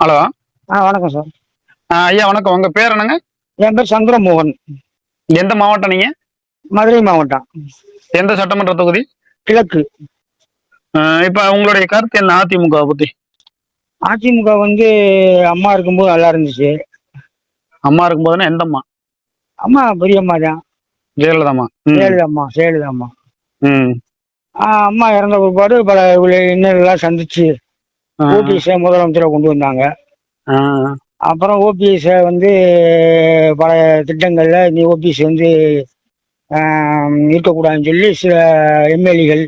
Hello. ஆ வணக்கம் sir. ஐயா வணக்கம். உங்க பேர் என்னங்க? என் பேர் சந்திரமோகன். எந்த மாவட்டம் நீங்க? மதுரை மாவட்டம். எந்த சட்டமன்ற தொகுதி? கிழக்கு. இப்ப உங்களுடைய கருத்து என்ன அதிமுக பத்தி? அதிமுக வந்து அம்மா இருக்கும்போது நல்லா இருந்துச்சு. அம்மா இருக்கும்போதுன்னா எந்த அம்மா? அம்மா பெரியம்மா தான். ஜெயலலிதாம்மா? ஜெயலலிதம்மா ஜெயலலிதாம்மா. ம். அம்மா இறந்த பிற்பாடு பல இன்னரெல்லாம் சந்திச்சு ஓபிஎஸ்ஸை முதலமைச்சரை கொண்டு வந்தாங்க. அப்புறம் ஓபிஎஸ்ஸை வந்து பல திட்டங்கள்ல நீ ஓபிஎஸ் வந்து இருக்கக்கூடாதுன்னு சொல்லி சில எம்எல்ஏகள்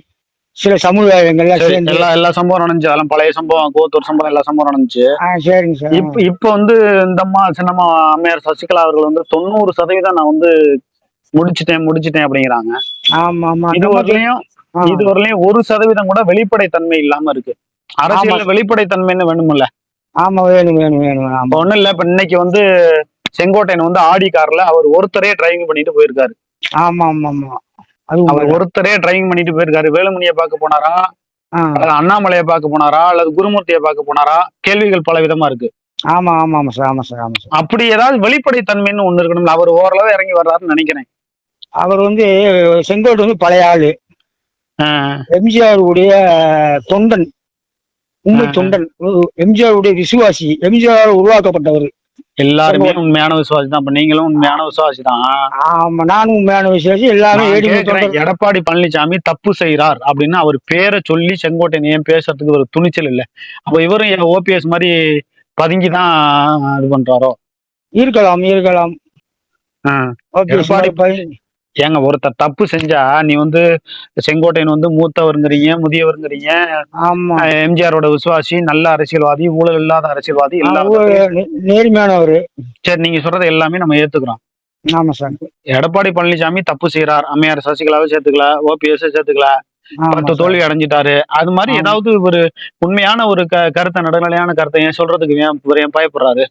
சில சமுதாயங்கள்லாம் சரி, சேர்ந்து எல்லா எல்லா சம்பவம் நடந்துச்சு. அதெல்லாம் பழைய சம்பவம் கோத்தூர் சம்பவம் எல்லா சம்பவம் நடந்துச்சு. சரிங்க சார். இப்ப இப்ப வந்து இந்த அம்மா சின்னம்மா அம்மையார் சசிகலா அவர்கள் வந்து தொண்ணூறு சதவீதம் நான் வந்து முடிச்சிட்டேன் முடிச்சிட்டேன் அப்படிங்கிறாங்க. ஆமா ஆமா. இது வரலையும். இது வரலையும் ஒரு சதவீதம் கூட வெளிப்படை தன்மை இல்லாம இருக்கு. அரசியல்ல வெளிப்படை தன்மைன்னு வேணும்ல ஆமா வேணும் வேணும் வேணும் ஆமா ஒண்ணும் இல்ல இப்ப இன்னைக்கு வந்து செங்கோட்டையன் வந்து ஆடி கார்ல அவர் ஒருத்தரே டிரைவிங் பண்ணிட்டு போயிருக்காரு. ஆமா ஆமா ஆமா. அது அவர். ஒருத்தரே டிரைவிங் பண்ணிட்டு போயிருக்காரு. வேலுமணியை பார்க்க போனாரா? அண்ணாமலையை பார்க்க போனாரா? அல்லது குருமூர்த்தியை பார்க்க போனாரா? கேள்விகள் பல விதமா இருக்கு. ஆமா ஆமா ஆமா சார் ஆமா சார் ஆமா. சார் அப்படி ஏதாவது வெளிப்படை தன்மைன்னு ஒண்ணு இருக்கணும்ல அவர் ஓரளவு இறங்கி வர்றாருன்னு நினைக்கிறேன். அவர் வந்து செங்கோட்டு வந்து பழைய ஆளு. எம்ஜிஆர் உடைய தொண்டன். உண்மை. தொண்டன் எம்ஜிஆர் உடைய விசுவாசி எம்ஜிஆர் உருவாக்கப்பட்டவர். எல்லாருமே உண்மையான விசுவாசி தான் நீங்களும் உண்மையான விசுவாசி தான். ஆமா நானும் உண்மையான விசுவாசி தொண்டர் எடப்பாடி பழனிசாமி தப்பு செய்யறார் அப்படின்னு அவர் பேரை சொல்லி செங்கோட்டையன் ஏன் பேசுறதுக்கு ஒரு துணிச்சல் இல்ல. அப்ப இவரும் ஓபிஎஸ் மாதிரி பதுங்கி தான் இது பண்றாரோ? இருக்கலாம் இருக்கலாம். ஓகே எடப்பாடி ஏங்க ஒருத்தர் தப்பு செஞ்சா நீ வந்து செங்கோட்டையன் வந்து மூத்தவருங்கிறீங்க முதியவருங்கிறீங்க. எம்ஜிஆரோட விசுவாசி நல்ல அரசியல்வாதி ஊழல் இல்லாத அரசியல்வாதி நேர்மையானவர். சரி நீங்க சொல்றது எல்லாமே நம்ம ஏத்துக்கிறோம். ஆமா சார். எடப்பாடி பழனிசாமி தப்பு செய்யறார் அம்மையார் சசிகலாவை சேர்த்துக்கல ஓபிஎஸ் சேர்த்துக்கல பத்து. தோல்வி அடைஞ்சிட்டாரு. அது மாதிரி. ஏதாவது ஒரு உண்மையான ஒரு க கருத்தை நடுநிலையான கருத்தை ஏன் சொல்றதுக்கு ஏன் ஏன் பயப்படுறாரு?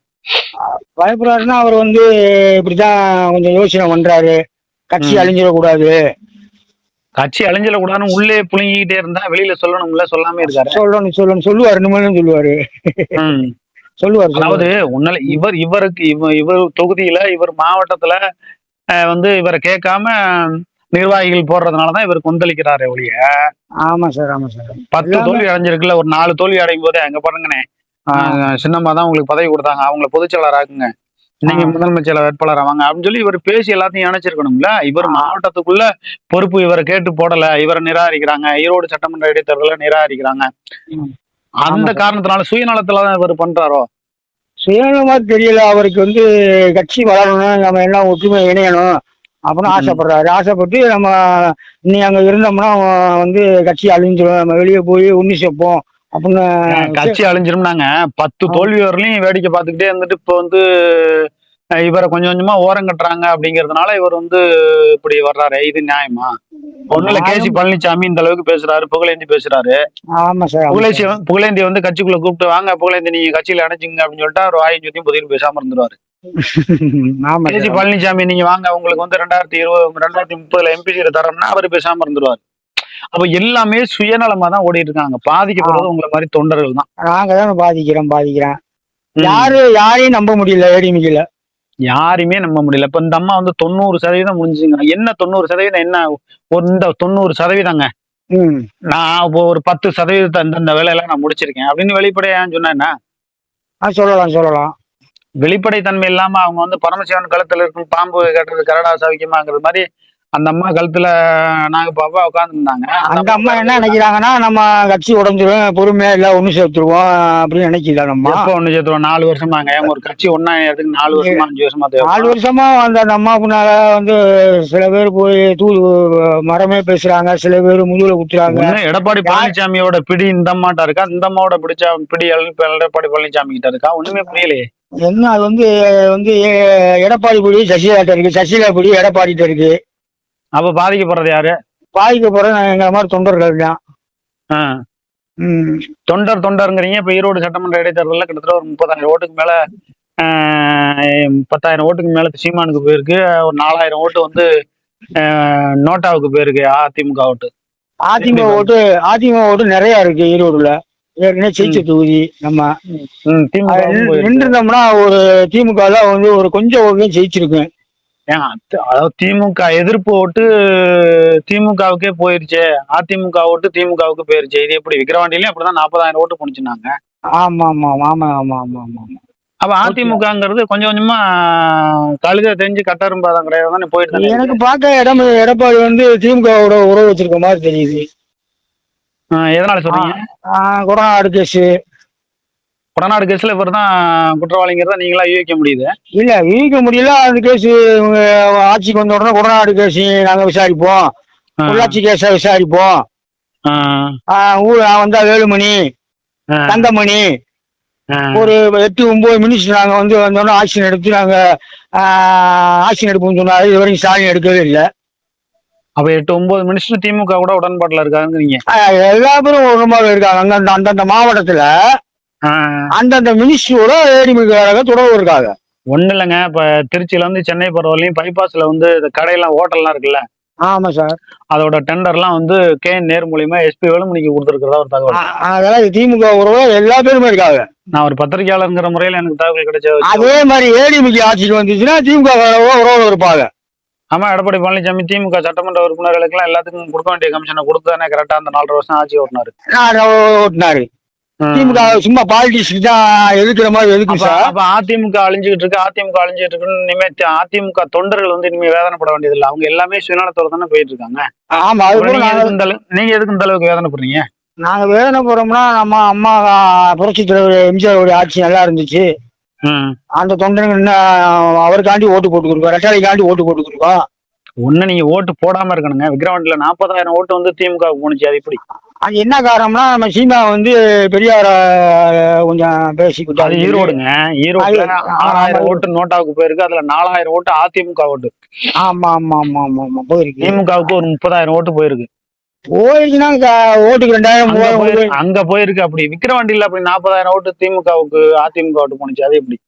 பயப்படுறாருன்னா அவர் வந்து இப்படிதான் கொஞ்சம் யோசனை பண்றாரு. கட்சி. அழிஞ்சிடக்கூடாது. கட்சி அழிஞ்சிட கூடாதுன்னு உள்ளே புழுங்கிக்கிட்டே இருந்தா வெளியில சொல்லணும்ல சொல்லாம இருக்காரு. சொல்லணும் சொல்லணும். சொல்லுவாரு இனிமேலும் சொல்லுவாரு. சொல்லுவாரு அதாவது உன்னால இவர் இவருக்கு இவ இவர் தொகுதியில இவர் மாவட்டத்துல வந்து இவரை கேட்காம நிர்வாகிகள் போடுறதுனாலதான் இவர் கொந்தளிக்கிறாரே ஒழிய. ஆமா சார் ஆமா சார். பத்து தோல்வி அடைஞ்சிருக்குல்ல ஒரு நாலு தோல்வி அடையும் போதே அங்க பாருங்கண்ணே சின்னம்மா தான் உங்களுக்கு பதவி கொடுத்தாங்க. அவங்கள பொதுச்செயலர் ஆக்குங்க. நீங்க. முதலமைச்சர் வேட்பாளர் ஆவாங்க. அப்படின்னு சொல்லி இவர் பேசி எல்லாத்தையும் இணைச்சிருக்கணும்ல? இவர் மாவட்டத்துக்குள்ள பொறுப்பு இவரை கேட்டு போடல. இவரை நிராகரிக்கிறாங்க. ஈரோடு சட்டமன்ற இடைத்தேர்தல நிராகரிக்கிறாங்க. அந்த. காரணத்தினால சுயநலத்துல தான் இவர் பண்றாரோ? சுயநலமா தெரியல. அவருக்கு வந்து கட்சி வளரணும் நம்ம எல்லாம் ஒற்றுமை இணையணும் அப்படின்னு. ஆசைப்படுறாரு. ஆசைப்பட்டு நம்ம நீ அங்க இருந்தோம்னா வந்து கட்சி அழிஞ்சிடும் நம்ம வெளியே போய் உண்ணி சேர்ப்போம் அப்படின்னு கட்சி அழிஞ்சிரும்னாங்க. பத்து. தோல்வி வரலையும் வேடிக்கை பார்த்துக்கிட்டே இருந்துட்டு இப்போ வந்து இவரை கொஞ்சம் கொஞ்சமா ஓரம் கட்டுறாங்க அப்படிங்கறதுனால இவர் வந்து இப்படி வர்றாரு. இது நியாயமா? ஒண்ணுல கேசி பழனிசாமி இந்த அளவுக்கு பேசுறாரு புகழேந்தி பேசுறாரு. ஆமா சார் ஆமா புகழேந்தி. வந்து- கட்சிக்குள்ள கூப்பிட்டு வாங்க புகழேந்தி நீங்க கட்சியில அணைச்சிங்க அப்படின்னு சொல்லிட்டு அவர் வாயும் சுத்தியும் பதில் பேசாம இருந்துருவாரு. கேசி. பழனிசாமி நீங்க வாங்க உங்களுக்கு வந்து ரெண்டாயிரத்தி இருபது ரெண்டாயிரத்தி முப்பதுல எம்பி சீட் தரோம்னா அவர் பேசாம இருந்துருவாரு. அப்ப எல்லாமே சுயநலமா தான் ஓடிட்டு இருக்காங்க பாதிக்கப்படுறது உங்களை மாதிரி தொண்டர்கள் தான். நாங்க தான் பாதிக்கிறோம் பாதிக்கிறேன். யாரு யாரையும் நம்ப முடியல ஏடிமிக்கல யாரையுமே நம்ப முடியல. இப்ப இந்த அம்மா வந்து தொண்ணூறு சதவீதம் முடிஞ்சுங்க என்ன தொண்ணூறு சதவீதம் என்ன இந்த தொண்ணூறு சதவீதங்க? நான் இப்போ ஒரு பத்து சதவீதத்தை இந்த இந்த வேலையெல்லாம் நான் முடிச்சிருக்கேன். அப்படின்னு வெளிப்படையான்னு சொன்னா என்ன? ஆ சொல்லலாம் சொல்லலாம். வெளிப்படை தன்மை இல்லாம அவங்க வந்து பரமசிவன் கழுத்துல இருக்கும் பாம்பு கட்டுறது கரடா சவிக்குமாங்கிறது மாதிரி அந்த அம்மா கழுத்துல நாங்க பாப்பா உட்காந்துருந்தாங்க அந்த அம்மா என்ன நினைக்கிறாங்கன்னா நம்ம கட்சி உடஞ்சிரும் பொறுமையா எல்லாம் ஒண்ணு சேர்த்துருவோம் அப்படின்னு நினைக்கிறா நம்ம எப்ப ஒண்ணு சேர்த்துருவோம்? நாலு வருஷமாங்க ஏங்க ஒரு கட்சி ஒன்னா எதுக்கு நாலு வருஷமா அஞ்சு வருஷமா நாலு வருஷமா அந்த அந்த அம்மா பின்னால வந்து சில பேர் போய் தூ மரமே பேசுறாங்க சில பேர் முதுகுல குத்துறாங்க. எடப்பாடி பழனிசாமியோட பிடி இந்த அம்மாட்ட இருக்கா? இந்த அம்மாவோட பிடிச்ச பிடி எடப்பாடி பழனிசாமி கிட்ட இருக்கா? ஒண்ணுமே புரியலையே. என்ன அது வந்து வந்து எடப்பாடி பிடி சசிகலாட்ட இருக்கு. சசிகலா பிடி எடப்பாடிட்ட இருக்கு. அப்ப பாதிக்கப்படுறது யாரு? பாதிக்க போற எங்க மாதிரி தொண்டர்கள் தான். ஆ. தொண்டர் தொண்டருங்கிறீங்க இப்ப ஈரோடு சட்டமன்ற இடைத்தேர்தலில் கிட்டத்தட்ட ஒரு முப்பதாயிரம் ஓட்டுக்கு மேல பத்தாயிரம் ஓட்டுக்கு மேல சீமானுக்கு போயிருக்கு. ஒரு நாலாயிரம் ஓட்டு வந்து நோட்டாவுக்கு போயிருக்கு அதிமுக ஓட்டு. அதிமுக ஓட்டு அதிமுக ஓட்டு நிறைய இருக்கு ஈரோடுல. ஏற்கனவே ஜெயிச்ச தொகுதி நம்ம. நின்றுருந்தோம்னா ஒரு திமுக வந்து ஒரு கொஞ்சம் ஓட்டு ஜெயிச்சிருக்கும். அத்த- அதாவது திமுக எதிர்ப்பு ஓட்டு திமுகவுக்கே போயிருச்சே. அதிமுக ஓட்டு திமுகவுக்கு போயிருச்சு. இது எப்படி விக்கிரவாண்டியிலயும் அப்படிதான் நாற்பதாயிரம் ஓட்டு முடிச்சுனாங்க ஆமா ஆமா ஆமா ஆமா ஆமா. ஆமா அப்ப அதிமுகங்கிறது கொஞ்சம் கொஞ்சமா கழுத தெரிஞ்சு கட்டரும்பாதான் கிடையாது. தானே போயிட்டு எனக்கு. பார்க்க இடம் எடப்பாடி வந்து திமுகவோட உறவு வச்சிருக்க மாதிரி தெரியுது. எதனால சொல்றீங்க? Corona case. கொடநாடு கேஸ்ல இவர் தான் குற்றவாளிங்கிறத நீங்களா யூகிக்க முடியுது? இல்ல விதிக்க முடியல. அந்த கேஸ் ஆட்சிக்கு வந்த உடனே கொரோனா கேஸ் நாங்க விசாரிப்போம். உள்ளாட்சி கேஸ விசாரிப்போம். ஊர் வந்தா வேலுமணி தங்கமணி. ஒரு எட்டு ஒன்பது மினிஸ்டர் நாங்க வந்து வந்தோடனே ஆக்ஷன் எடுத்து நாங்க ஆக்ஷன் எடுப்போம்னு சொன்னாரு. இது வரைக்கும் ஸ்டாலின் எடுக்கவே இல்லை. அப்ப எட்டு ஒன்பது மினிஸ்டர் திமுக கூட உடன்பாட்டுல இருக்காங்கிறீங்க எல்லா பேரும் ஒரு மாதிரி இருக்காங்க அந்தந்த மாவட்டத்துல அந்தந்த மினிஸ்டரோட ஏடிமிக்காரங்க தொடர்பு இருக்காங்க. ஒண்ணு இல்லைங்க. இப்ப திருச்சியில இருந்து சென்னை போற வரையும் பைபாஸ்ல வந்து இந்த கடையெல்லாம் ஹோட்டல்லாம் இருக்குல்ல? ஆமா சார் அதோட டெண்டர்லாம் வந்து கே நேர் மூலியமா எஸ்பி வேலுமணிக்கு கொடுத்துருக்கிறதா ஒரு தகவல். அ- அதெல்லாம் திமுக உறவு எல்லா பேருமே இருக்காங்க. நான் ஒரு பத்திரிகையாளருங்கிற முறையில எனக்கு தகவல் கிடைச்ச அதே மாதிரி ஏடிமிக்கு ஆட்சிக்கு வந்துச்சுன்னா திமுக உறவு இருப்பாங்க. ஆமா எடப்பாடி பழனிசாமி திமுக சட்டமன்ற உறுப்பினர்களுக்கெல்லாம் எல்லாத்துக்கும் கொடுக்க வேண்டிய கமிஷனை கொடுத்து தானே கரெக்டா அந்த நாலரை வருஷம் ஆட்சி ஓட்டினாரு. ஓட்டினாரு. திமுக சும்மா பாலிட்டிக்ஸ் தான் எதுக்குற மாதிரி எதுக்கு சார்? அப்ப அதிமுக அழிஞ்சுக்கிட்டு இருக்கு அதிமுக அழிஞ்சுட்டு இருக்குன்னு இனிமே அதிமுக தொண்டர்கள் வந்து இனிமே வேதனைப்பட வேண்டியது இல்லை அவங்க எல்லாமே சுயநலத்தோட தானே போயிட்டு இருக்காங்க. ஆமா அது நீங்க எதுக்கு இந்த அளவு- நீங்க எதுக்கு இந்த அளவுக்கு வேதனைப்படுறீங்க? நாங்க வேதனை போறோம்னா நம்ம அம்மா புரட்சி தலைவர் எம்ஜிஆருடைய ஆட்சி நல்லா இருந்துச்சு. அந்த தொண்டர்கள் என்ன அவருக்காண்டி ஓட்டு போட்டுக்கிருக்கோம் ரெட்டாளிக்காண்டி ஓட்டு போட்டுக்கிருக்கோம் ஒண்ணு நீங்க ஓட்டு போடாம இருக்கணுங்க. விக்ரவாண்டில நாற்பதாயிரம் ஓட்டு வந்து திமுக போணுச்சு அது இப்படி அது என்ன காரணம்னா நம்ம சீமா வந்து பெரியார கொஞ்சம் அது பேசிக்கிட்டாரு ஈரோடுங்க. ஈரோடுல அது- ஆறாயிரம். ஓட்டு நோட்டாவுக்கு போயிருக்கு. அதுல நாலாயிரம் ஓட்டு அதிமுக ஓட்டு. ஆமா ஆமா ஆமா ஆமா ஆமா போயிருக்கு. திமுகவுக்கு ஒரு முப்பதாயிரம் ஓட்டு போயிருக்கு. போயிருச்சுன்னா ஓட்டுக்கு ரெண்டாயிரம் அங்க மூவாயிரம். அங்க போயிருக்கு அப்படி. விக்கிரவாண்டியில அப்படி நாற்பதாயிரம் ஓட்டு திமுகவுக்கு அதிமுக ஓட்டு போணுச்சு. அது எப்படி?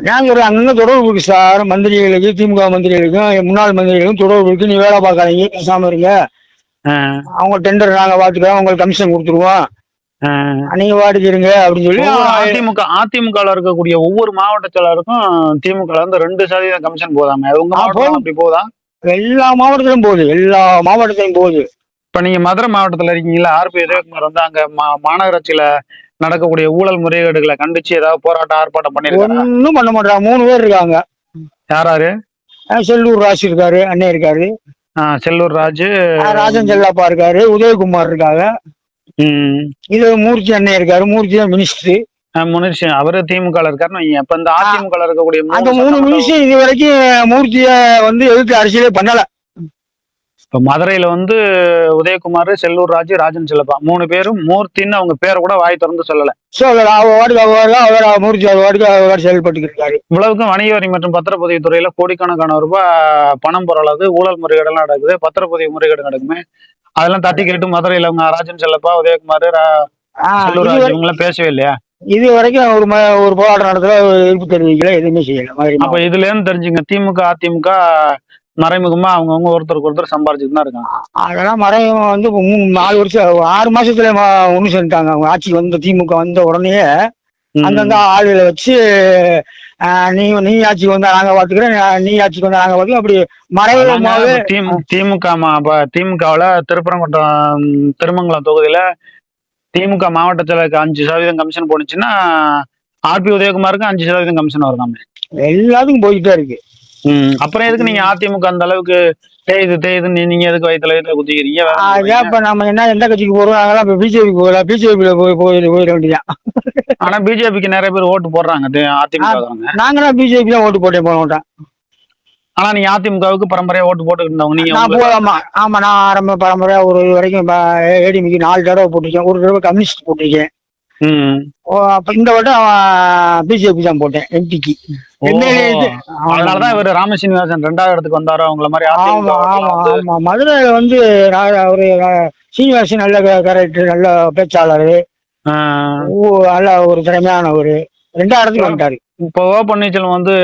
அதான் சொல்றேன். அங்கங்க தொடர்பு இருக்கு சார். மந்திரிகளுக்கு திமுக மந்திரிகளுக்கும் முன்னாள் மந்திரிகளுக்கும் தொடர்பு இருக்கு. நீ வேலை பார்க்காதீங்க. பேசாம இருங்க. அவங்க டெண்டர் நாங்க பாத்துக்கிறோம் உங்களுக்கு கமிஷன் கொடுத்துருவோம். நீங்க இருங்க அப்படின்னு சொல்லி அதிமுக அதிமுகல இருக்கக்கூடிய ஒவ்வொரு மாவட்ட செயலருக்கும் திமுக வந்து ரெண்டு சதவீதம் கமிஷன் போதாம? அது உங்க மாவட்டம். அப்படி போதா? எல்லா மாவட்டத்திலும் போகுது. எல்லா மாவட்டத்திலும் போகுது. இப்ப நீங்க மதுரை மாவட்டத்துல இருக்கீங்களா ஆர்பி உதயகுமார் வந்து அங்க மாநகராட்சியில நடக்கக்கூடிய ஊழல் முறைகேடுகளை கண்டிச்சு ஏதாவது போராட்டம் ஆர்ப்பாட்டம் பண்ணிருக்காரா ஒன்றும் பண்ண மாட்டாங்க மூணு பேர் இருக்காங்க. யாராரு செல்லூர் ராசி இருக்காரு அண்ணன் இருக்காரு. செல்லூர் ராஜு. ராஜன் செல்லப்பா இருக்காரு உதயகுமார் இருக்காங்க. இது மூர்த்தி அண்ணன் இருக்காரு மூர்த்தி தான் மினிஸ்டர் முனிஷ் அவரு திமுக இருக்காருன்னு. இப்ப இந்த அதிமுக இருக்கக்கூடிய மூணு அந்த மூணு மினிஸ்டர் இது வரைக்கும் மூர்த்திய வந்து எதிர்த்து அரசியலே பண்ணல. இப்ப மதுரையில வந்து உதயகுமார் செல்லூர் ராஜு ராஜன் செல்லப்பா மூணு பேரும் மூர்த்தின்னு அவங்க பேரை கூட வாய் திறந்து சொல்லல. சொல்லல அவர் மூர்த்தி அவர் செயல்பட்டு இருக்காரு இவ்வளவுக்கும் வணிக வரி மற்றும் பத்திரப்பதிவு துறையில கோடிக்கணக்கான ரூபாய் பணம் பொருளாது ஊழல் முறைகேடெல்லாம் நடக்குது. பத்திரப்பதிவு முறைகேடு நடக்குமே. அதெல்லாம் தட்டி கேட்டு மதுரையில அவங்க ராஜன் செல்லப்பா உதயகுமார் செல்லூர் ராஜு வரை- இவங்க எல்லாம் பேசவே இல்லையா? இது வரைக்கும் ஒரு ஒரு போராட்டம் நடத்தல எதிர்ப்பு தெரிவிக்கல எதுவுமே செய்யல. அப்ப இதுல இருந்து தெரிஞ்சுங்க திமுக அதிமுக மறைமுகமா அவங்கவுங்க ஒருத்தருக்கு ஒருத்தர் சம்பாரிச்சுட்டு தான் இருக்காங்க அதெல்லாம் மறைமுக வந்து நாலு வருஷம் ஆறு மாசத்துல ஒண்ணு சேர்ந்துட்டாங்க அவங்க ஆட்சிக்கு வந்த திமுக வந்த உடனே. அந்தந்த ஆளுகளை வச்சு நீ நீ ஆட்சிக்கு வந்தா நாங்க பாத்துக்கிறோம் நான் நீ ஆட்சிக்கு வந்தா நாங்க பாத்துக்கிறோம் அப்படி மறைமுகமாவே திமுக திமுகவுல திருப்பரங்குன்றம் திருமங்கலம் தொகுதியில திமுக மாவட்ட செயலருக்கு அஞ்சு சதவீதம் கமிஷன் போனுச்சுன்னா ஆர்பி உதயகுமாருக்கு அஞ்சு சதவீதம் கமிஷன் வருதாமே எல்லாத்துக்கும் போயிட்டே இருக்கு. அப்புறம் எதுக்கு நீங்க அதிமுக அந்த அளவுக்கு தேயுது தேயுது நீ நீங்க எதுக்கு வயிற்றுல வயிற்றுல குத்திக்கிறீங்க? அதான்? இப்ப நம்ம என்ன எந்த கட்சிக்கு போறோம்? நாங்களாம் இப்ப பிஜேபி போகல பிஜேபியில போய் போய் போயிட வேண்டியதான் ஆனா பிஜேபிக்கு நிறைய பேர் ஓட்டு போடுறாங்க அதிமுக நாங்களாம் பிஜேபி தான் ஓட்டு போட்டேன் போன மாட்டேன் ஆனா நீங்க அதிமுகவுக்கு பரம்பரையா ஓட்டு போட்டுக்கிட்டு இருந்தவங்க நீங்க நான் போலாமா? ஆமா நான் ஆரம்ப பரம்பரையா ஒரு இது வரைக்கும் ஏடிமிக்கு நாலு தடவை போட்டிருக்கேன். ஒரு தடவை கம்யூனிஸ்ட் போட்டிருக்கேன். இந்த வட்டம் பிஜேபி தான் போட்டேன் எம்பிக்கு அதனாலதான் இவர் ராமசீனிவாசன் ரெண்டாவது இடத்துக்கு வந்தாரோ அவங்கள மாதிரி ஆமா ஆமா வந்து- ஆமா. மதுரையில வந்து ஒரு சீனிவாசன் நல்ல கரெக்டர் நல்ல பேச்சாளர். நல்ல ஒரு திறமையானவர் ரெண்டாவது இடத்துக்கு வந்துட்டாரு. இப்போ ஓ பன்னீர்செல்வம் வந்து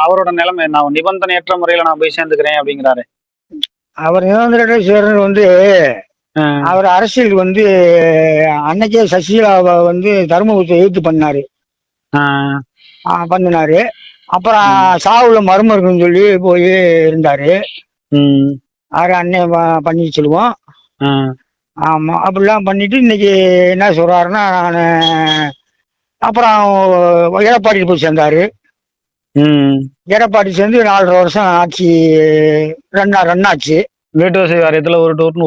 அவரோட நிலைமை நான் நிபந்தனையற்ற முறையில நான் போய் சேர்ந்துக்கிறேன் அப்படிங்கிறாரு. அவர் நிரந்தர சேரன் வந்து அவர் அரசியல் வந்து அன்னைக்கே சசிகலாவை வந்து தர்மபுரத்தை எதிர்த்து பண்ணாரு பண்ணினாரு. அப்புறம் சாவுல மருமருக்குன்னு சொல்லி போய் இருந்தாரு. ம், அவர் அண்ணன் ப- பன்னீர்செல்வம் ஆ, ஆமா அப்படிலாம் பண்ணிட்டு இன்னைக்கு என்ன சொல்றாருன்னா நான் அப்புறம் எடப்பாடி போய் சேர்ந்தாரு. ம். எடப்பாடி சேர்ந்து நாலரை வருஷம் ஆட்சி ரன் ரன் ஆச்சு. வீட்டு வசதி வாரியத்துல ஒரு டூர்னு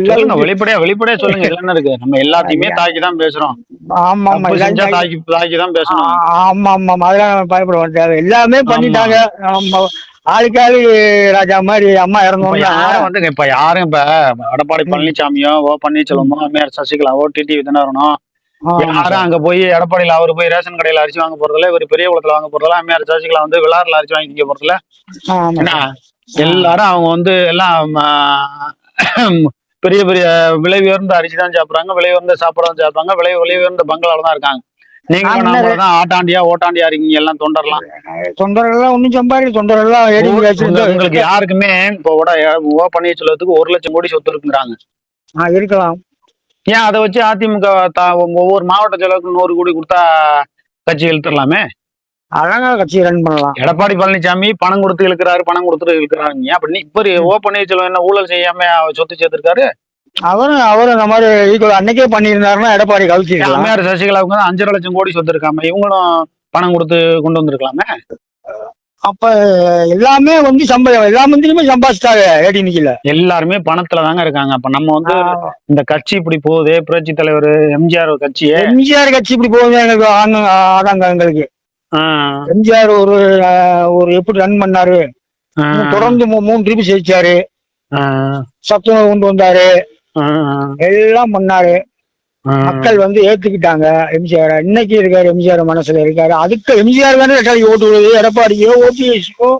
எல்லாரும் வெளிப்படையா வெளிப்படையா சொல்லுங்க என்ன இருக்கு? நம்ம எல்லாத்தையுமே தாக்கி தான் பேசுறோம். ஆமா செஞ்சா தாக்கி தாக்கி தான் பேசணும். ஆமா ஆமா அதெல்லாம் பயப்பட மாட்டாங்க எல்லாமே பண்ணிட்டாங்க. ஆமா. ஆளுக்கு ஆளு ராஜா மாதிரி அம்மா இப்ப இறந்தோம்னா யாரும் வந்துங்க இப்ப யாரும் இப்ப எடப்பாடி பழனிசாமியோ ஓ பன்னீர்செல்வமோ அம்மையார் சசிகலாவோ டிடி விதினரனோ யாரும் அங்க போய் எடப்பாடியில அவரு போய் ரேஷன் கடையில அரிசி வாங்க போறதுல இவர் பெரிய குளத்துல வாங்க போறதுல அம்மையார் சசிகலா வந்து விளாறுல அரிசி வாங்கி திங்க போறதுல எல்லாரும் அவங்க வந்து எல்லாம் பெரிய பெரிய விலை உயர்ந்த அரிசி தான் சாப்பிடுறாங்க விலை உயர்ந்த சாப்பாடு தான் சாப்பிடுறாங்க விலை விலை உயர்ந்த பங்களால தான் இருக்காங்க. நீங்க தான் ஆட்டாண்டியா ஓட்டாண்டியா இருக்கீங்க எல்லாம் தொண்டர்லாம். தொண்டரெல்லாம் ஒன்றும் சம்பாதி வச்சிருந்து உங்களுக்கு யாருக்குமே இப்போ கூட ஓ பன்னீர்செல்வத்துக்கு ஒரு லட்சம் கோடி சொத்து இருக்குங்கிறாங்க. ஆ, இருக்கலாம். ஏன் அதை வச்சு அதிமுக ஒவ்வொரு மாவட்ட செலவுக்கு நூறு கோடி கொடுத்தா கட்சி இழுத்துடலாமே? அழகா கட்சி ரன் பண்ணலாம். எடப்பாடி பழனிசாமி பணம் கொடுத்து இழுக்கிறாரு பணம் கொடுத்து இழுக்கிறாருங்க அப்ப நீ இப்ப ஓ பன்னீர்செல்வம் என்ன ஊழல் செய்யாம சொத்து சேர்த்திருக்காரு? அவரும் அவரும் இந்த மாதிரி ஈக்குவல் அன்னைக்கே பண்ணியிருந்தாருன்னா எடப்பாடி கவிச்சிருக்கலாம் அம்மையார் சசிகலாவுக்கு வந்து அஞ்சரை லட்சம் கோடி சொத்து இருக்காம இவங்களும் பணம் கொடுத்து கொண்டு வந்திருக்கலாமே? அப்ப எல்லாமே வந்து சம்பளம் எல்லா மந்திரியுமே சம்பாதிச்சிட்டாங்க ஏடி நிக்கல எல்லாருமே பணத்துல தாங்க இருக்காங்க. அப்ப நம்ம வந்து இந்த கட்சி இப்படி போகுது புரட்சி தலைவர் எம்ஜிஆர் கட்சியே. எம்ஜிஆர் கட்சி இப்படி போகுது எங்களுக்கு ஆதாங்க எங்களுக்கு. எம்ஜிஆர் ஒரு ஒரு எப்படி ரன் பண்ணாரு? தொடர்ந்து மூணு ட்ரிப் ஜெயிச்சாரு. சத்துணவு கொண்டு வந்தாரு. எல்லாம் பண்ணாரு. மக்கள் வந்து ஏத்துக்கிட்டாங்க எம்ஜிஆர். இன்னைக்கு இருக்காரு எம்ஜிஆர் மனசுல இருக்காரு. அதுக்கு எம்ஜிஆர் தானே ரெட்டாளிக்கு ஓட்டு விடுவது எடப்பாடியோ ஓபிஎஸ்க்கோ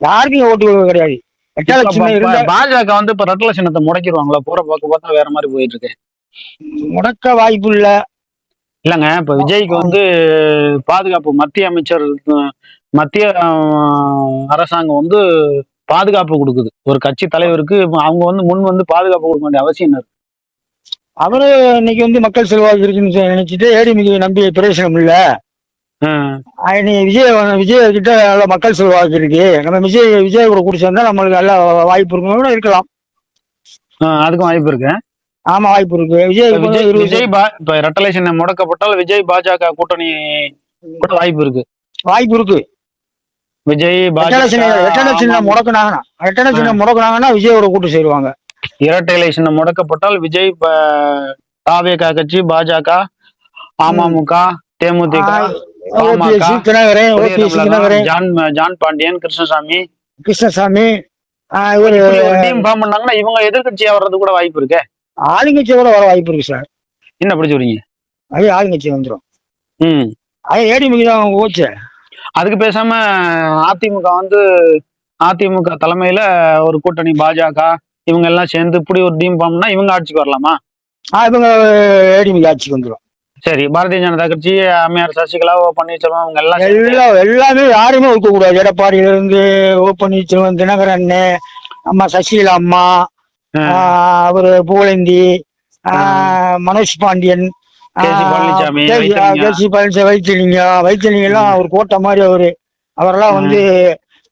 யாருக்கும் ஓட்டு விடுவது கிடையாது. பாஜக வந்து இப்ப ரெட்டல சின்னத்தை முடக்கிடுவாங்களா? போற பார்க்க பார்த்தா வேற மாதிரி போயிட்டு இருக்கு. முடக்க வாய்ப்பு இல்ல. இல்லங்க இப்ப விஜய்க்கு வந்து பாதுகாப்பு மத்திய அமைச்சர் மத்திய அரசாங்கம் வந்து பாதுகாப்பு கொடுக்குது. ஒரு கட்சி தலைவருக்கு அவங்க வந்து முன் வந்து பாதுகாப்பு கொடுக்க வேண்டிய அவசியம் என்ன? இருக்கு? அவரு இன்னைக்கு வந்து மக்கள் செல்வாக்கு இருக்குன்னு நினைச்சிட்டு ஏடிமிக்கு நம்பி பிரயோசனம் இல்ல. நீ விஜய் விஜய் கிட்ட நல்ல மக்கள் செல்வாக்கு இருக்கு. நம்ம விஜய் விஜய் கூட கூடி சேர்ந்தா நம்மளுக்கு நல்ல வாய்ப்பு இருக்கும் கூட இருக்கலாம் அதுக்கும் வாய்ப்பு இருக்கு. ஆமா வாய்ப்பு இருக்கு. விஜய் விஜய் விஜய் இப்ப ரெட்டலை சின்னம் முடக்கப்பட்டால் விஜய் பாஜக கூட்டணி கூட வாய்ப்பு இருக்கு. வாய்ப்பு இருக்கு. விஜய் பாஜக முடக்குனாங்கன்னா சின்ன முடக்குனாங்கன்னா விஜயோட கூட்டு சேருவாங்க. இரட்டை சின்னம் முடக்கப்பட்டால் விஜய் தாவேகா கட்சி பாஜக அமமுக தேமுதிக ஜான் ஜான் பாண்டியன் கிருஷ்ணசாமி. கிருஷ்ணசாமி இவங்க எதிர்க்கட்சியா வர்றது கூட வாய்ப்பு இருக்கு. ஆளுங்கட்சி கூட வர வாய்ப்பு இருக்கு சார். என்ன அப்படி சொல்றீங்க? அதே ஆளுங்கட்சி வந்துடும் ம். அது ஏடிமிக்கு தான் ஓச்சு. அதுக்கு பேசாம அதிமுக வந்து அதிமுக தலைமையில ஒரு கூட்டணி பாஜக இவங்க எல்லாம் சேர்ந்து இப்படி ஒரு டீம் ஃபார்ம்னா இவங்க ஆட்சிக்கு வரலாமா? ஆஹ் இவங்க ஏடிமிக்கு ஆட்சிக்கு வந்துடும் சரி பாரதிய ஜனதா கட்சி அம்மையார் சசிகலா ஓ பன்னீர்செல்வம் அவங்க எல்லாம் எல்லாம் எல்லாமே யாருமே ஒதுக்க கூடாது எடப்பாடியில இருந்து ஓ பன்னீர்செல்வம் தினகரன் அம்மா சசிகலா அம்மா. ஆ, அவரு புகழேந்தி மனோஜ் பாண்டியன் கே.சி. பழனிசாமி, வைத்திலிங்கம் வைத்திலிங்கம் எல்லாம் ஒரு கோட்டை மாதிரி அவரு அவரெல்லாம் வந்து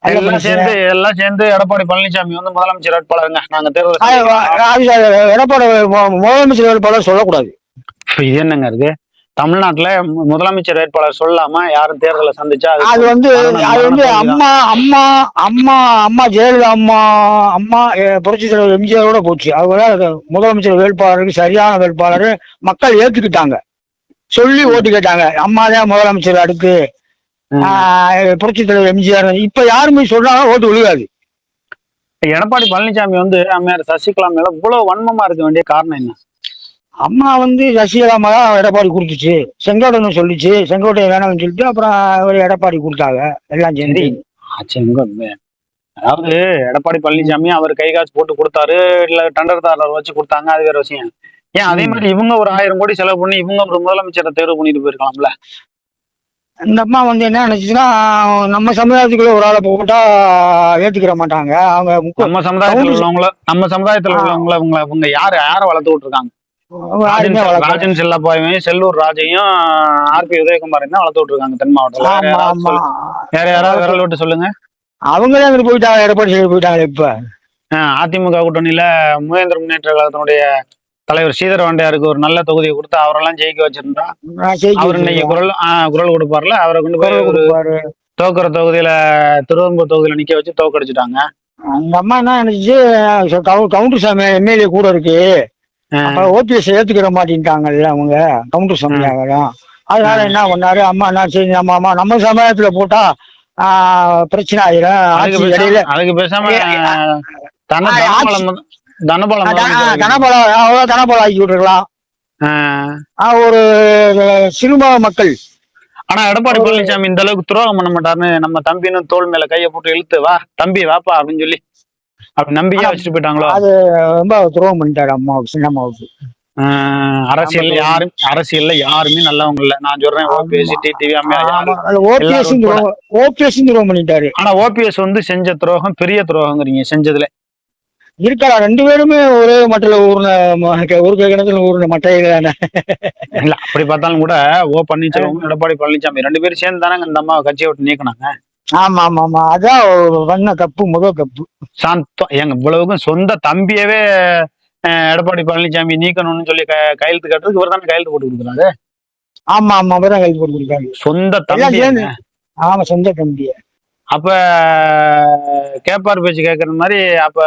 எல்லாம். சேர்ந்து எல்லாம் சேர்ந்து எடப்பாடி பழனிசாமி வந்து முதலமைச்சர் வேட்பாளருங்க நாங்க தேர்தல் எடப்பாடி முதலமைச்சர் வேட்பாளர் சொல்லக்கூடாது இது என்னங்க இருக்கு தமிழ்நாட்டுல முதலமைச்சர் வேட்பாளர் சொல்லாம யாரும் தேர்தலை சந்திச்சா அது வந்து அது வந்து அம்மா அம்மா அம்மா அம்மா ஜெயலலிதா அம்மா அம்மா புரட்சி தலைவர் எம்ஜிஆரோட போச்சு. அவங்க முதலமைச்சர் வேட்பாளருக்கு சரியான வேட்பாளர் மக்கள் ஏத்துக்கிட்டாங்க. சொல்லி ஓட்டு கேட்டாங்க. அம்மா தான் முதலமைச்சர் அடுத்து. புரட்சி தலைவர் எம்ஜிஆர். இப்ப யாருமே சொல்றாங்க ஓட்டு விழுகாது. எடப்பாடி பழனிசாமி வந்து அம்மையார் சசிகலா மேல இவ்வளவு வன்மமா இருக்க வேண்டிய காரணம் என்ன? அம்மா வந்து சசிகலா தான் எடப்பாடி கொடுத்துச்சு செங்கோட்டையன் சொல்லிச்சு செங்கோட்டையன் வேணாம்னு சொல்லிட்டு அப்புறம் ஒரு எடப்பாடி கொடுத்தாங்க எல்லாம் சேர்ந்து. உண்மை? அதாவது எடப்பாடி பழனிசாமி அவர் கை காசு போட்டு கொடுத்தாரு இல்ல டண்டர்தாரர் வச்சு கொடுத்தாங்க அது வேற விஷயம். ஏன் அதே மாதிரி இவங்க ஒரு ஆயிரம் கோடி செலவு பண்ணி இவங்க ஒரு முதலமைச்சரை தேர்வு பண்ணிட்டு போயிருக்கலாம்ல? இந்த அம்மா வந்து என்ன நினைச்சுன்னா நம்ம சமுதாயத்துக்குள்ள ஒரு ஆளை போட்டா ஏத்துக்கிற மாட்டாங்க. அவங்க நம்ம சமுதாயத்துல உள்ளவங்கள நம்ம சமுதாயத்துல. உள்ளவங்கள இவங்க இவங்க யாரு யார வளர்த்து விட்டுருக்காங்க? ராஜன் செல்லப்பாவையும் செல்லூர் ராஜையும் ஆர்பி உதயகுமாரையும் தான் வளர்த்து விட்டுருக்காங்க தென் மாவட்டத்துல? வேற யாராவது சொல்லு- விரல் விட்டு சொல்லுங்க. அவங்களே அங்கிட்டு போயிட்டாங்க எடப்பாடி சைடு போயிட்டாங்க இப்ப. அதிமுக கூட்டணியில முகேந்திர முன்னேற்ற கழகத்தினுடைய தலைவர் ஸ்ரீதர் வாண்டையாருக்கு ஒரு நல்ல தொகுதியை கொடுத்து அவரெல்லாம் ஜெயிக்க வச்சிருந்தா அவர் இன்னைக்கு. குரல் குரல் கொடுப்பார்ல அவரை கொண்டு போய் ஒரு. தோக்குற தொகுதியில திருவம்பூர் தொகுதியில நிக்க வச்சு தோக்கடிச்சிட்டாங்க. அந்த அம்மா என்ன நினைச்சு கவு- கவுண்டர் சாமி எம்எல்ஏ கூட இருக்கு. ஆ. அப்ப ஓபிஎஸ் ஏத்துக்கிற மாட்டேன்ட்டாங்கல்ல அவங்க கவுண்டர் சாமி ஆகலாம் அதனால என்ன பண்ணாரு? அம்மா என்ன சரி நம்ம அம்மா நம்ம சமுதாயத்துல போட்டா பிரச்சனை ஆயிரும். இடையில. அதுக்கு பேசாம தனபலம் தனபலம் அவ்வளோ தனபலம் ஆக்கி விட்டுருக்கலாம். ஒரு சிறும மக்கள். ஆனா எடப்பாடி பழனிசாமி இந்த அளவுக்கு துரோகம் பண்ண மாட்டாருன்னு நம்ம தம்பின்னு தோல் மேல கைய போட்டு இழுத்து வா தம்பி வாப்பா அப்படின்னு சொல்லி அப்படி நம்பிக்கையா வச்சுட்டு போயிட்டாங்களோ? அது ரொம்ப துரோகம் பண்ணிட்டாரு அம்மாவுக்கு சின்னம்மாவுக்கு அரசியல் யாரும் அரசியல்ல யாருமே நல்லவங்க இல்ல. நான் சொல்றேன். ஓபிஎஸ் டிடிவி ஓபிஎஸ் ஓபிஎஸ் துரோகம் பண்ணிட்டாரு. ஆனா ஓபிஎஸ் வந்து செஞ்ச துரோகம் பெரிய துரோகங்கிறீங்க செஞ்சதுல. இருக்கலாம் ரெண்டு பேருமே ஒரே மட்டில ஊர்ன ஒரு கிணத்துல ஊர்ன மட்டையில இல்ல அப்படி பார்த்தாலும் கூட ஓ பன்னீர்செல்வம் எடப்பாடி பழனிசாமி ரெண்டு பேரும் சேர்ந்து தானே இந்த அம்மாவை கட்சியை விட்டு நீக்கினாங்க. ஆமா ஆமா ஆமா அதான் பண்ண தப்பு முதல் தப்பு சாந்தம் எங்க இவ்வளவுக்கும் சொந்த தம்பியவே எடப்பாடி பழனிசாமி நீக்கணும்னு சொல்லி கையெழுத்து கட்டுறதுக்கு இவர் தானே கையெழுத்து போட்டு கொடுக்குறாரு? ஆமா ஆமா அவர்தான் கைது போட்டு கொடுத்தாரு சொந்த தம்பி ஆமா சொந்த தம்பி அப்ப கேப்பார் பேச்சு கேட்கற மாதிரி அப்ப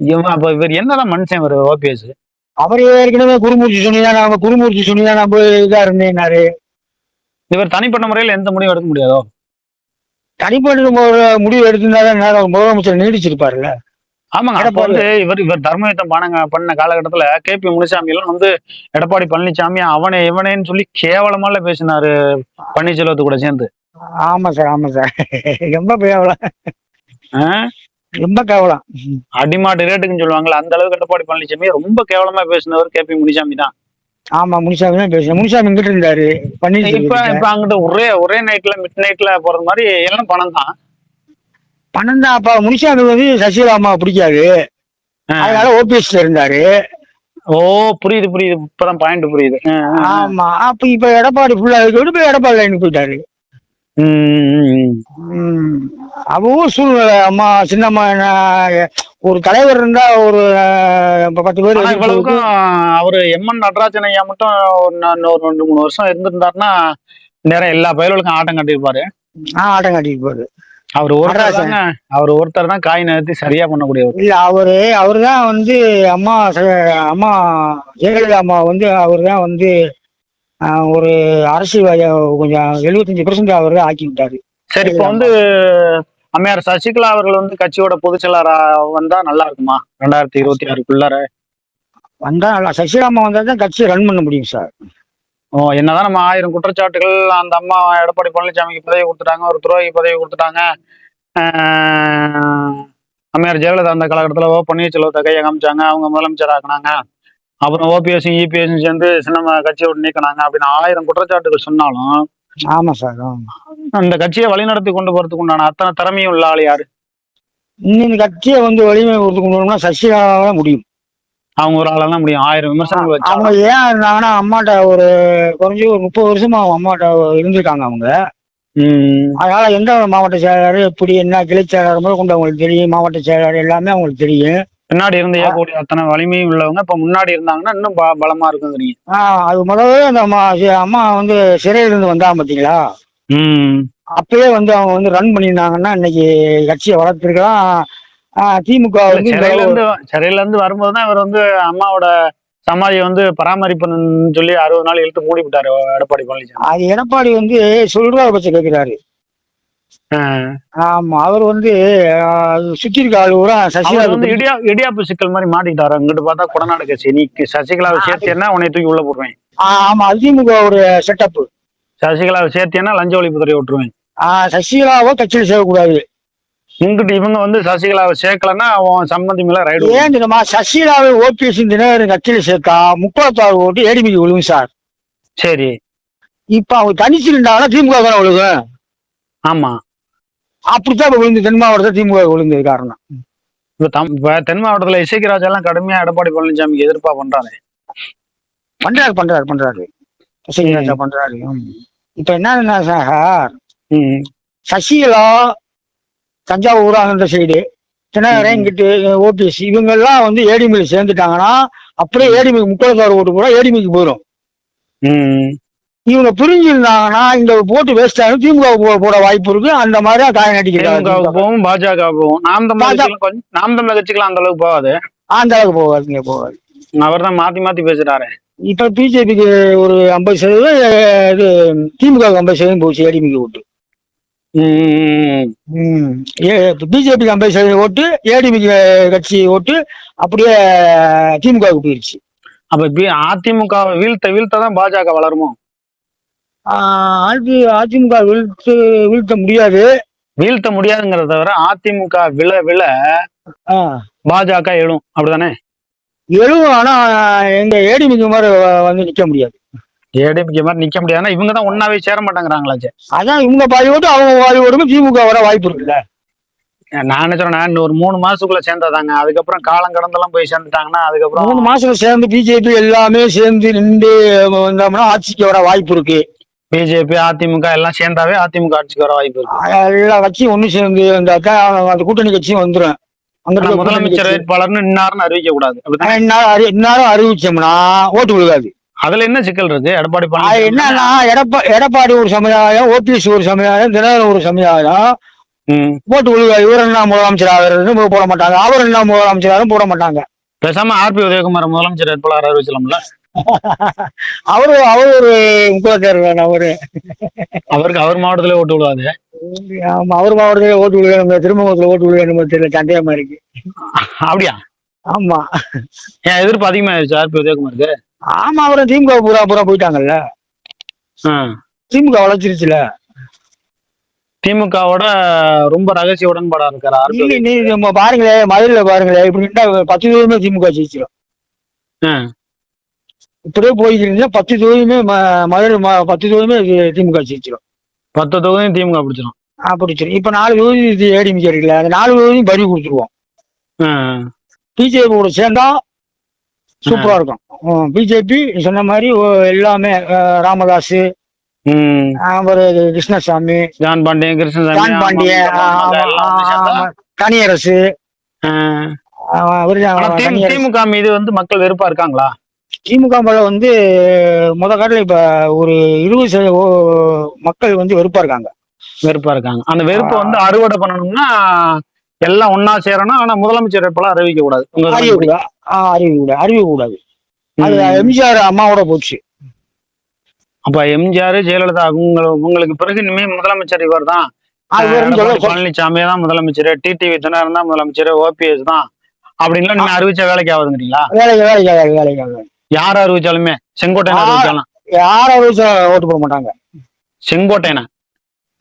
இவன் அப்ப இவர் என்னதான் மனுஷன் இவர் ஓபிஎஸ்? அவர் ஏற்கனவே குருமூர்த்தி சொன்னிதான் நம்ம குருமூர்த்தி சொன்னிதான் நம்ம இதா இருந்தேன்னாரு. இவர் தனிப்பட்ட முறையில் எந்த முடிவும் எடுக்க முடியாதோ? தனிப்பட்ட ஒரு முடிவு எடுத்திருந்தாதான் நேரம் முதலமைச்சர் நீடிச்சிருப்பாருல்ல. ஆமாங்க. அப்ப வந்து இவர் இவர் தர்மயுத்தம் பண்ண பண்ண காலகட்டத்துல கே பி முனுசாமி எல்லாம் வந்து எடப்பாடி பழனிசாமி அவனே இவனேன்னு சொல்லி கேவலமால பேசினாரு பன்னீர்செல்வத்து கூட சேர்ந்து. ஆமா சார் ஆமா சார். ரொம்ப கேவலம்? ரொம்ப கேவலம். அடிமாட்டு ரேட்டுக்குன்னு சொல்லுவாங்கல்ல அந்த அளவுக்கு எடப்பாடி பழனிசாமி ரொம்ப கேவலமா பேசினவர் கே பி முனிசாமி தான். ஆமா முனிசாமி தான் பேசுறேன் முனிசாமி இங்கிட்டு இருந்தாரு? இப்ப பன்னீர்செல்வம் இப்ப அங்கிட்ட ஒரே ஒரே நைட்ல மிட் நைட்ல போறது மாதிரி எல்லாம் பணம் தான் பணம் தான் அப்ப முனிசாமி வந்து சசிகலா அம்மா பிடிக்காது. அதனால ஓபிஎஸ்ல இருந்தாரு. ஓ புரியுது புரியுது. இப்பதான் பாயிண்ட் புரியுது. ஆமா. அப்ப இப்ப எடப்பாடி ஃபுல்லா இருக்கு போய் எடப்பாடி லைனுக்கு போயிட்டாரு? அவவும் சூழ்நிலை அம்மா சின்னம்மா ஒரு தலைவர் இருந்தா ஒரு பத்து பேர் இவ்வளவுக்கும் அவரு எம்என் நடராஜன் ஐயா மட்டும் ஒரு ரெண்டு மூணு வருஷம் இருந்திருந்தாருன்னா நேரம் எல்லா பயலுக்கும் ஆட்டம் கட்டியிருப்பாரு. ஆ, ஆட்டம் கட்டிட்டு போகுது அவர் ஒருத்தர் அவர் ஒருத்தர் தான் காய் நகர்த்தி சரியா பண்ணக்கூடியவர். இல்ல அவரு அவர்தான் வந்து அம்மா அம்மா ஜெயலலிதா அம்மா வந்து அவர்தான் வந்து அஹ், ஒரு அரசியல்வாதியா கொஞ்சம் எழுபத்தஞ்சு பெர்சன்ட் அவர் ஆக்கி விட்டாரு. சரி இப்போ வந்து அம்மையார் சசிகலா அவர்கள் வந்து கட்சியோட பொதுச் செயலாளரா வந்தா நல்லா இருக்குமா? ரெண்டாயிரத்தி இருபத்தி ஆறுக்குள்ளார. வந்தா நல்லா சசிகலா அம்மா வந்தா தான் கட்சியை ரன் பண்ண முடியும் சார் ஓ என்னதான் நம்ம ஆயிரம் குற்றச்சாட்டுகள் அந்த அம்மா எடப்பாடி பழனிசாமிக்கு பதவி கொடுத்துட்டாங்க ஒரு துரோகி பதவி கொடுத்துட்டாங்க. அம்மையார் ஜெயலலிதா அந்த காலகட்டத்தில் ஓ பன்னீர்செல்வத்தை கையை காமிச்சாங்க அவங்க முதலமைச்சர் ஆக்குனாங்க அப்புறம் ஓபிஎஸ் இபிஎஸ் சேர்ந்து சின்ன கட்சியை விட்டு நீக்கினாங்க அப்படின்னு ஆயிரம் குற்றச்சாட்டுகள் சொன்னாலும் ஆமா சார் அந்த கட்சியை வழிநடத்தி கொண்டு போறதுக்கு உண்டான அத்தனை திறமையும் உள்ள ஆள் யாரு? இந்த கட்சியை வந்து வலிமை கொடுத்து கொண்டு வரணும்னா சசிகலாவால முடியும். அவங்க ஒரு ஆளால தான் முடியும். ஆயிரம் விமர்சனங்கள் அவங்க ஏன் இருந்தாங்கன்னா அம்மாட்ட ஒரு குறைஞ்சி ஒரு முப்பது வருஷமா அவங்க அம்மாட்ட இருந்திருக்காங்க அவங்க. அதனால எந்த மாவட்ட செயலாளர் எப்படி என்ன கிளை செயலாளர் முதல் கொண்டு அவங்களுக்கு தெரியும் மாவட்ட செயலாளர் எல்லாமே அவங்களுக்கு தெரியும். பின்னாடி இருந்து இயக்கக்கூடிய அத்தனை வலிமையும் உள்ளவங்க. இப்ப முன்னாடி இருந்தாங்கன்னா இன்னும் ப- பலமா இருக்குங்கிறீங்க அது முதல்ல அந்த அம்மா அம்மா வந்து சிறையில இருந்து வந்தாங்க பாத்தீங்களா? ம். அப்பயே வந்து அவங்க வந்து ரன் பண்ணியிருந்தாங்கன்னா இன்னைக்கு கட்சியை வளர்த்துருக்கலாம். ஆஹ் திமுக வந்து இந்த சிறையில இருந்து சிறையில இருந்து வரும்போது தான் இவர் வந்து அம்மாவோட சமாதியை வந்து பராமரிப்புன்னு சொல்லி அறுபது நாள் இழுத்து மூடி விட்டாரு எடப்பாடி பழனிசாமி. அது எடப்பாடி வந்து சொல்ற பட்சம் கேட்கிறாரு ஆமா அவர் வந்து ஆஹ், சுத்தி இருக்க ஆளு பூரா சசிகலா வந்து. இடியா இடியாப்பு சிக்கல் மாதிரி மாட்டிக்கிட்டாரு அங்கிட்டு பார்த்தா கொடநாடு கட்சி. நீ சசிகலாவை சேர்த்தியன்னா உன்னை தூக்கி உள்ள போடுவேன் ஆஹ், ஆமா அதிமுக ஒரு செட்டப் சசிகலாவை சேர்த்தியன்னா லஞ்ச ஒழிப்புத்துறை விட்டுருவேன். சசிகலாவோ கட்சியில் சேர்க்கக்கூடாது இங்கிட்டு இவங்க வந்து சசிகலாவை சேர்க்கலன்னா அவன் சம்மந்தி மேல ரைடு ஏன் தெரியுமா சசிகலாவை ஓபிஎஸ் தினகரன் கட்சியில் சேர்த்தா முப்பத்தாறு ஓட்டு ஏடிபிக்கு விழுவும் சார். சரி. இப்ப அவங்க தனிச்சு இருந்தாங்கன்னா திமுக தானே விழுகும். ஆமா. அப்படித்தான் இப்ப விழுந்து தென் மாவட்டத்தில் திமுக விழுந்தது காரணம். இப்ப தம் இப்ப தென் மாவட்டத்துல இசைக்கு எல்லாம் கடுமையா எடப்பாடி பழனிசாமிக்கு எதிர்ப்பா பண்றாரு பண்றாரு பண்றாரு. பண்றாரு சசிகலா பண்றாரு. ம். இப்ப என்ன சார்? சசிகலா தஞ்சாவூர் அந்த சைடு தினகரன் இங்கிட்டு ஓபிஎஸ் இவங்க எல்லாம் வந்து ஏடிமில் சேர்ந்துட்டாங்கன்னா அப்படியே ஏடிமிக்கு முக்கியத்துவ ஓட்டு கூட ஏடிமிக்கு போயிடும் ம். இவங்க பிரிஞ்சிருந்தாங்கன்னா இந்த போட்டு வேஸ்ட் ஆகும் திமுக போட வாய்ப்பு இருக்கு. அந்த மாதிரி தான் காய திமுகவுக்கு நடிக்கிறாங்க போகும் பாஜக போகும் நாம் தமிழ் நாம் தமிழ் கட்சிகளும் அந்த அளவுக்கு போகாது. அந்த அளவுக்கு போகாதுங்க போகாது. அவர் தான் மாத்தி மாத்தி பேசுறாரு. இப்ப பிஜேபிக்கு ஒரு ஐம்பது சதவீதம் இது திமுக ஐம்பது சதவீதம் போச்சு ஏடிமிக்கு ஓட்டு. பிஜேபிக்கு ஐம்பது சதவீதம் ஓட்டு ஏடிமிக்கு கட்சி ஓட்டு அப்படியே திமுகவுக்கு போயிருச்சு. அப்ப அதிமுக வீழ்த்த வீழ்த்த தான் பாஜக வளருமோ? அதிமுக வீழ்த்து வீழ்த்த முடியாது. வீழ்த்த முடியாதுங்கிறத தவிர அதிமுக விழ விழ பாஜக எழும். அப்படிதானே எழுவும் ஆனா எங்க ஏடிமிக்கு மாதிரி வந்து நிக்க முடியாது. ஏடிஎம்கே மாதிரி நிக்க முடியாதுன்னா இவங்க தான் ஒன்னாவே சேர மாட்டேங்கிறாங்களாச்சே. அதான் இவங்க பாதி ஓட்டு அவங்க பாதி ஓட்டுக்கு திமுக வர வாய்ப்பு இருக்குல்ல. நான் சொல்றேன் இன்னும் ஒரு மூணு மாசத்துக்குள்ள சேர்ந்தாதாங்க அதுக்கப்புறம் காலம் கடந்தெல்லாம் போய் சேர்ந்துட்டாங்கன்னா அதுக்கப்புறம் மூணு மாசம் சேர்ந்து பிஜேபி எல்லாமே சேர்ந்து நின்று வந்தோம்னா ஆட்சிக்கு வர வாய்ப்பு இருக்கு. பிஜேபி அதிமுக எல்லாம் சேர்ந்தாவே அதிமுக ஆட்சிக்கு வர வாய்ப்பு இருக்கு. எல்லா கட்சியும் ஒண்ணு சேர்ந்து அந்த அக்கா- அந்த கூட்டணி கட்சியும் வந்துடும் அங்க முதலமைச்சர். வேட்பாளர்னு இன்னாருன்னு அறிவிக்க கூடாது. இந்நேரம் அறிவிச்சோம்னா ஓட்டு விழுகாது. அதுல என்ன சிக்கல் இருக்கு? எடப்பாடி என்னன்னா எடப்பா எடப்பாடி ஒரு சமுதாயம் ஓபிஎஸ் ஒரு சமுதாயம் தினகரன் ஒரு சமுதாயம். ஓட்டு விழுகாது. இவர் என்ன முதலமைச்சர் ஆகிறது போட மாட்டாங்க. அவர் என்ன முதலமைச்சர் போட மாட்டாங்க. பேசாம ஆர்பி உதயகுமார் முதலமைச்சர் வேட்பாளர் அறிவிச்சலாம்ல அவரு அவர் ஒரு முக்கியத்தர் தானே அவரு. அவருக்கு அவர் மாவட்டத்திலே ஓட்டு விடுவாது ஆமா அவர் மாவட்டத்துல ஓட்டு விழுகணும் திருமங்கலத்துல ஓட்டு விழுகணும் தெரியல சந்தேகமா இருக்கு. அப்படியா? ஆமா. ஏன் எதிர்ப்பு அதிகமாயிருச்சு ஆர்பி உதயகுமாருக்கு? ஆமா அவரும் திமுக பூரா பூரா போயிட்டாங்கல்ல. திமுக வளர்ச்சிருச்சுல. திமுகவோட ரொம்ப ரகசிய உடன்பாடா இருக்காரு நீ நம்ம பாருங்களேன் மதுரையில பாருங்களேன் இப்படி பத்து தொகுதியுமே திமுக ஜெயிச்சிடும் ஆ. இப்படியே போய்க்கிறீங்க பத்து தொகுதியுமே மதுரை பத்து தொகுதியுமே திமுக ஜெயிச்சிடும் பத்து தொகுதியும் திமுக பிடிச்சிடும் பிடிச்சிடும் இப்ப நாலு தொகுதி ஏடிமிக்க இருக்குல்ல அந்த நாலு தொகுதியும் பறி கொடுத்துருவோம். பிஜேபி கூட சேர்ந்தா சூப்பரா இருக்கும். பிஜேபி சொன்ன மாதிரி எல்லாமே ராமதாஸ் அவர் கிருஷ்ணசாமி ஜான் பாண்டியன் கிருஷ்ணசாமி ஜான் பாண்டியன் ஆ. தனியரசு திமுக மீது வந்து மக்கள் வெறுப்பா இருக்காங்களா? திமுக மேல வந்து முத காட்டில் இப்ப ஒரு இருபது சதவீத மக்கள் வந்து வெறுப்பா இருக்காங்க. வெறுப்பா இருக்காங்க. அந்த வெறுப்பை வந்து அறுவடை பண்ணணும்னா எல்லாம் ஒன்னா சேரணும். ஆனா முதலமைச்சர் வேட்பாளர் அறிவிக்க கூடாது. உங்க அறிவு கருத்து கூட அறிவு கூட அறிவு கூடாது. அது. எம்ஜிஆர் அம்மாவோட போச்சு. அப்ப எம்ஜிஆர் ஜெயலலிதா அவங்க உங்களுக்கு பிறகு இனிமே முதலமைச்சர் இவர் தான். பழனிசாமி தான் முதலமைச்சர். டிடிவி தினகரன் தான் முதலமைச்சர். ஓபிஎஸ் தான். அப்படின்லாம் நீங்க அறிவிச்ச வேலைக்கு ஆகுதுங்கிறீங்களா? வேலைக்கு வேலைக்கு வேலைக்கு வேலைக்கு. யார் அறிவிச்சாலுமே செங்கோட்டையன். அறிவிச்சாலும் யார் அறிவிச்சா ஓட்டு போட மாட்டாங்க. செங்கோட்டையன?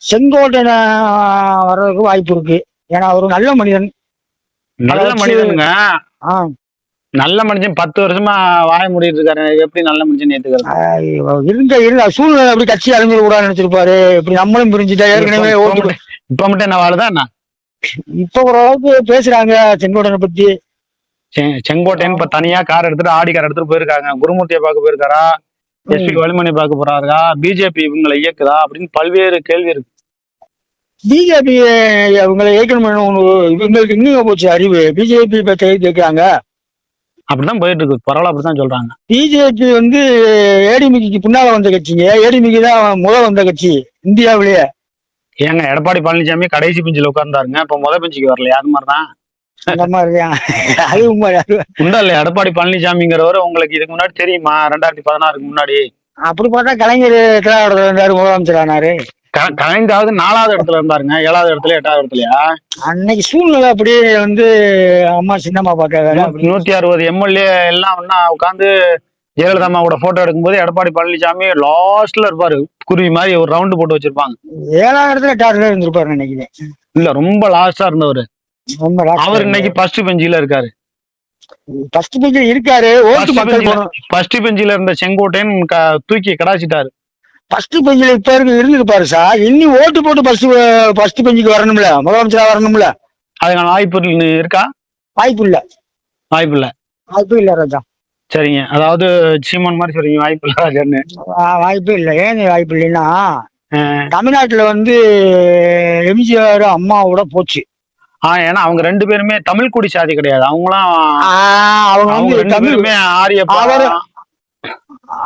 செங்கோட்டையன் வர்றதுக்கு வாய்ப்பு இருக்கு. ஏன்னா அவர் நல்ல மனிதன். நல்ல மனிதனுங்க. நல்ல மனுஷன் பத்து வருஷமா வாய மூடிட்டு இருக்காரு எப்படி நல்ல மனுஷன் ஏத்துக்கிறது? ஆஹ் இருந்த இருந்த சூழ்நிலை அப்படி கட்சி அழிஞ்சிட கூடாதுன்னு நினைச்சிருப்பாரு. இப்படி நம்மளும் பிரிஞ்சுட்டா ஏற்கனவே இப்ப ஓட்டு மட்டும் இப்ப மட்டும் என்ன வாழுதா என்ன? இப்ப ஓரளவுக்கு பேசுறாங்க செங்கோட்டனை பத்தி. செங்கோட்டையன் இப்ப தனியா கார் எடுத்துட்டு ஆடி கார் எடுத்துட்டு போயிருக்காங்க. குருமூர்த்தியை பார்க்க போயிருக்காரா? எஸ்பி வலிமணி பார்க்க போறாரா பிஜேபி இவங்களை இயக்குதா? அப்படின்னு பல்வேறு கேள்வி இருக்கு. பிஜேபி அவங்களை ஏற்கனவே இவங்களுக்கு இன்னும் போச்சு அறிவு. பிஜேபி கேட்கிறாங்க அப்படிதான் போயிட்டு இருக்கு. பரவாயில்ல அப்படிதான் சொல்றாங்க. பிஜேபி வந்து ஏடிமிக்கு பின்னால வந்த கட்சிங்க. ஏடிமிக்கு தான் முத வந்த கட்சி இந்தியாவிலேயே. ஏங்க எடப்பாடி பழனிசாமி கடைசி பெஞ்சில் உட்கார்ந்தாருங்க. இப்ப முத பெஞ்சுக்கு வரலையா? அது மாதிரிதான். அந்த அது உண்டா இல்லையா எடப்பாடி பழனிசாமிங்கிறவர் உங்களுக்கு இதுக்கு முன்னாடி தெரியுமா? ரெண்டாயிரத்தி பதினாறுக்கு முன்னாடி. அப்படி பார்த்தா கலைஞர் எத்தனாவது இருந்தாரு முதலமைச்சர் ஆனாரு கலைந்தாவது நாலாவது இடத்துல இருந்தாருங்க. ஏழாவது இடத்துல எட்டாவது இடத்துலயா? அன்னைக்கு சூழ்நிலை அப்படியே வந்து அம்மா சின்னம்மா பார்க்க அப்படி நூத்தி அறுபது எம்எல்ஏ எல்லாம் ஒன்னா உட்காந்து ஜெயலலிதா அம்மாவோட போட்டோ எடுக்கும்போது எடப்பாடி பழனிசாமி லாஸ்ட்ல இருப்பாரு. குருவி மாதிரி ஒரு ரவுண்டு போட்டு வச்சிருப்பாங்க. ஏழாவது இடத்துல எட்டாவது இருந்திருப்பாரு நினைக்கிறேன். இல்ல ரொம்ப லாஸ்டா இருந்தவர். அவர் இன்னைக்கு ஃபர்ஸ்ட் பெஞ்சில இருக்காரு. ஃபர்ஸ்ட் பேஜ் இருக்காரு ஓட்டு மக்கள் ஃபர்ஸ்ட் பெஞ்சில இருந்த செங்கோட்டையன் தூக்கி கடாச்சிட்டாரு ஃபர்ஸ்ட் பெஞ்சில் இப்ப இருக்கு இருந்துட்டு பாரு சார். இன்னி ஓட்டு போட்டு ஃபர்ஸ்ட் ஃபர்ஸ்ட் பெஞ்சுக்கு வரணும்ல? முதலமைச்சரா வரணும்ல? அதுக்கான வாய்ப்பு இருக்கா? வாய்ப்பு இல்ல. வாய்ப்பு இல்ல. வாய்ப்பு இல்ல ராஜா. சரிங்க. அதாவது சீமான் மாதிரி சொல்றீங்க வாய்ப்பு இல்ல ராஜான்னு. வாய்ப்பு இல்ல. ஏன் வாய்ப்பு இல்லைன்னா. தமிழ்நாட்டுல வந்து எம்ஜிஆர் அம்மாவோட போச்சு. ஆ ஏன்னா அவங்க ரெண்டு பேருமே தமிழ் குடி சாதி கிடையாது. அவங்களாம் அவங்க வந்து ரெண்டு தமிழ். பேருமே ஆரிய அவரு-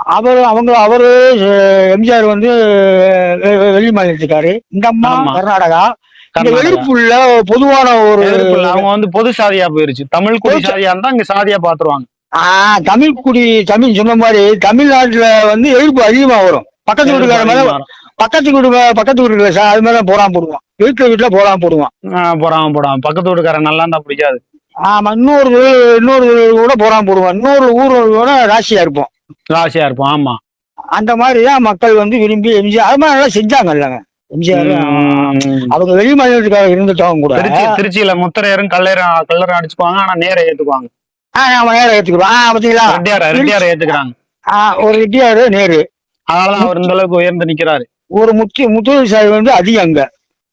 அவர் அவங்க அவரு எம்ஜிஆர் வந்து வெளி மாநிலத்துக்காரு. இந்த அம்மா. கர்நாடகா. எதிர்ப்புள்ள பொதுவான ஒரு. அவங்க வந்து பொது சாதியா போயிருச்சு. தமிழ் குடி சாதியா இருந்தா இங்க சாதியா பாத்துருவாங்க. ஆ, தமிழ் குடி தமிழ் சொன்ன மாதிரி தமிழ்நாட்டுல வந்து எதிர்ப்பு அதிகமா வரும். பக்கத்து வீட்டுக்கார மேல பக்கத்து வீடு பக்கத்து வீட்டுல சார் அது மேல போடாம போடுவான். இருக்கிற வீட்டுல போடாம போடுவான். போறாம போடாம பக்கத்து வீட்டுக்காரன் நல்லா இருந்தா பிடிக்காது. ஆமா இன்னொரு வீடு- இன்னொரு வீடு கூட போடாம போடுவான். இன்னொரு ஊர் கூட ராசியா இருப்போம். ராசியா இருப்போம் ஆமா. அந்த மாதிரி தான் மக்கள் வந்து விரும்பி எம்ஜிஆர் அது மாதிரி நல்லா செஞ்சாங்க இல்லைங்க எம்ஜிஆர். அவங்க வெளி மாநிலத்துக்காக இருந்துட்டவங்க கூட. திருச்சி திருச்சியில முத்தரையரும் கல்லரும் கல்லரும் அடிச்சுக்குவாங்க ஆனா நேர ஏத்துக்குவாங்க. ஆ நம்ம நேரம் ஏத்துக்கிறோம் ஆ பாத்தீங்களா? ரெட்டியார ரெட்டியார ஏத்துக்கிறாங்க. ஆ ஒரு ரெட்டியாரு நேரு. அதனாலதான் அவர் இந்த அளவுக்கு உயர்ந்து நிக்கிறாரு. ஒரு முத்து முத்துவரி சாதி வந்து அதிகம் அங்க.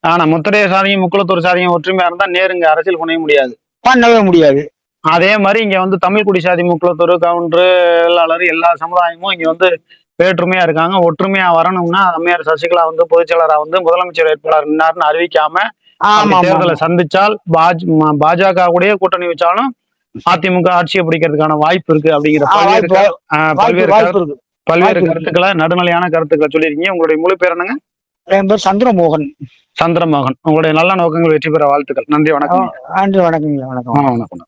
ஆனா முத்தரைய சாதியும் முக்குளத்தூர் சாதியும் ஒற்றுமையா இருந்தா நேருங்க அரசியல் பண்ணவே முடியாது. பண்ணவே முடியாது. அதே மாதிரி இங்க வந்து தமிழ் குடி சாதி முக்குளத்தூர் கவுண்டரு வெள்ளாளர் எல்லா சமுதாயமும் இங்க வந்து வேற்றுமையா இருக்காங்க. ஒற்றுமையா வரணும்னா அம்மையார் சசிகலா வந்து பொதுச்செயலரா வந்து முதலமைச்சர் வேட்பாளர் நின்னாருன்னு அறிவிக்காம தேர்தலை சந்திச்சால் பாஜக கூடயே கூட்டணி வச்சாலும் அதிமுக ஆட்சியை பிடிக்கிறதுக்கான வாய்ப்பு இருக்கு அப்படிங்கிற பல்வேறு பல்வேறு. கருத்துக்களை நடுநிலையான கருத்துக்களை சொல்லியிருக்கீங்க. உங்களுடைய முழு பேர் என்னங்க? என் பேர் சந்திரமோகன். சந்திரமோகன். உங்களுடைய நல்ல நோக்கங்கள் வெற்றி பெற வாழ்த்துக்கள். நன்றி வணக்கம். நன்றி வணக்கங்க வணக்கம். வணக்கம்.